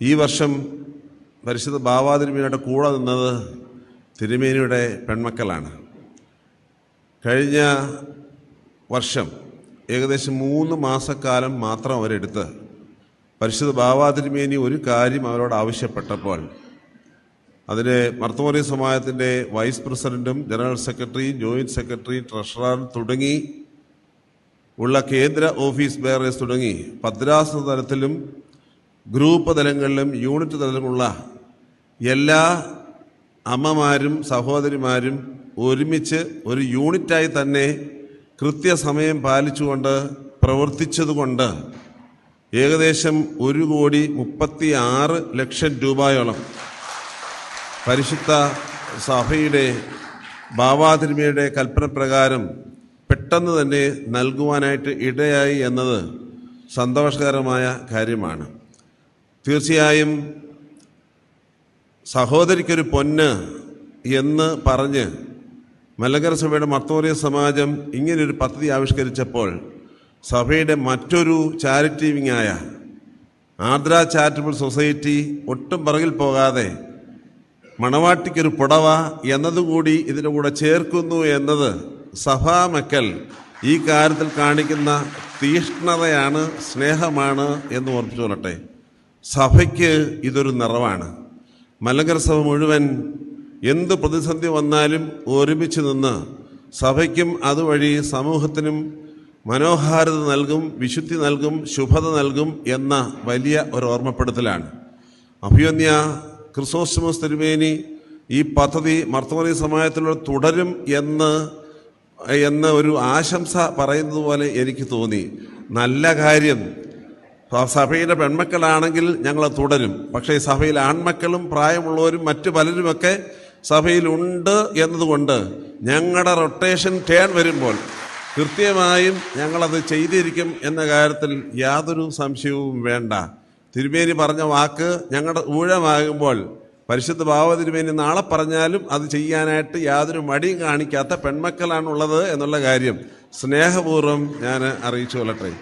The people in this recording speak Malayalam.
ഈ വർഷം പരിശുദ്ധ ബാവാതിരുമേനിയുടെ കൂടെ നിന്നത് തിരുമേനിയുടെ പെൺമക്കളാണ്. കഴിഞ്ഞ വർഷം ഏകദേശം മൂന്ന് മാസക്കാലം മാത്രം അവരെടുത്ത് പരിശുദ്ധ ബാവാതിരുമേനി ഒരു കാര്യം അവരോട് ആവശ്യപ്പെട്ടപ്പോൾ അതിന് മർത്തമോറിയ സമാജത്തിന്റെ വൈസ് പ്രസിഡന്റും general secretary joint secretary treasurer തുടങ്ങി ഉള്ള കേന്ദ്ര ഓഫീസ് ബെയറേഴ്സ് തുടങ്ങി ഭദ്രാസന തലത്തിലും ഗ്രൂപ്പ് തലങ്ങളിലും യൂണിറ്റ് തലങ്ങളിലുള്ള എല്ലാ അമ്മമാരും സഹോദരിമാരും ഒരുമിച്ച് ഒരു യൂണിറ്റായി തന്നെ കൃത്യസമയം പാലിച്ചുകൊണ്ട് പ്രവർത്തിച്ചതുകൊണ്ട് ഏകദേശം ഒരു കോടി മുപ്പത്തി ആറ് ലക്ഷം രൂപയോളം പരിശുദ്ധ സഭയുടെ ഭാവാതിരിമയുടെ കൽപ്പന പ്രകാരം പെട്ടെന്ന് തന്നെ നൽകുവാനായിട്ട് ഇടയായി എന്നത് സന്തോഷകരമായ കാര്യമാണ്. തീർച്ചയായും സഹോദരിക്കൊരു പൊന്ന് എന്ന് പറഞ്ഞ് മലങ്കര സഭയുടെ മർത്തോറിയ സമാജം ഇങ്ങനൊരു പദ്ധതി ആവിഷ്കരിച്ചപ്പോൾ സഭയുടെ മറ്റൊരു ചാരിറ്റി വിങ്ങായ ആർദ്ര ചാരിറ്റബിൾ സൊസൈറ്റി ഒട്ടും പിറകിൽ പോകാതെ മണവാട്ടിക്കൊരു പുടവ എന്നതുകൂടി ഇതിന്റെ കൂടെ ചേർക്കുന്നു എന്നത് സഭാ മക്കൽ ഈ കാര്യത്തിൽ കാണിക്കുന്ന തീഷ്ണതയാണ് സ്നേഹമാണ് എന്ന് ഓർപ്പിച്ചു കൊള്ളട്ടെ. സഭയ്ക്ക് ഇതൊരു നിറവാണ്. മലങ്കര സഭ മുഴുവൻ എന്ത് പ്രതിസന്ധി വന്നാലും ഒരുമിച്ച് നിന്ന് സഭയ്ക്കും അതുവഴി സമൂഹത്തിനും മനോഹാരിത നൽകും വിശുദ്ധി നൽകും ശുഭത നൽകും എന്ന വലിയ ഒരു ഓർമ്മപ്പെടുത്തലാണ് അഭിയന്യ ക്രിസോസ്റ്റമസ് തിരുമേനി ഈ പദ്ധതി മർത്തമറി സമാജത്തിലൂടെ തുടരും എന്ന് എന്ന ഒരു ആശംസ പറയുന്നത് പോലെ എനിക്ക് തോന്നി. നല്ല കാര്യം സ- സഭയുടെ പെൺമക്കളാണെങ്കിൽ ഞങ്ങൾ തുടരും. പക്ഷേ സഭയിൽ ആൺമക്കളും പ്രായമുള്ളവരും മറ്റു പലരുമൊക്കെ സഭയിലുണ്ട് എന്നതുകൊണ്ട് ഞങ്ങളുടെ റൊട്ടേഷൻ ടേൺ വരുമ്പോൾ കൃത്യമായും ഞങ്ങളത് ചെയ്തിരിക്കും എന്ന കാര്യത്തിൽ യാതൊരു സംശയവും വേണ്ട. തിരുമേനി പറഞ്ഞ വാക്ക് ഞങ്ങളുടെ ഊഴമാകുമ്പോൾ പരിശുദ്ധ ഭാവ തിരുമേനി നാളെ പറഞ്ഞാലും അത് ചെയ്യാനായിട്ട് യാതൊരു മടിയും കാണിക്കാത്ത പെൺമക്കളാണുള്ളത് എന്നുള്ള കാര്യം സ്നേഹപൂർവം ഞാൻ അറിയിച്ചു കൊള്ളട്ടെ.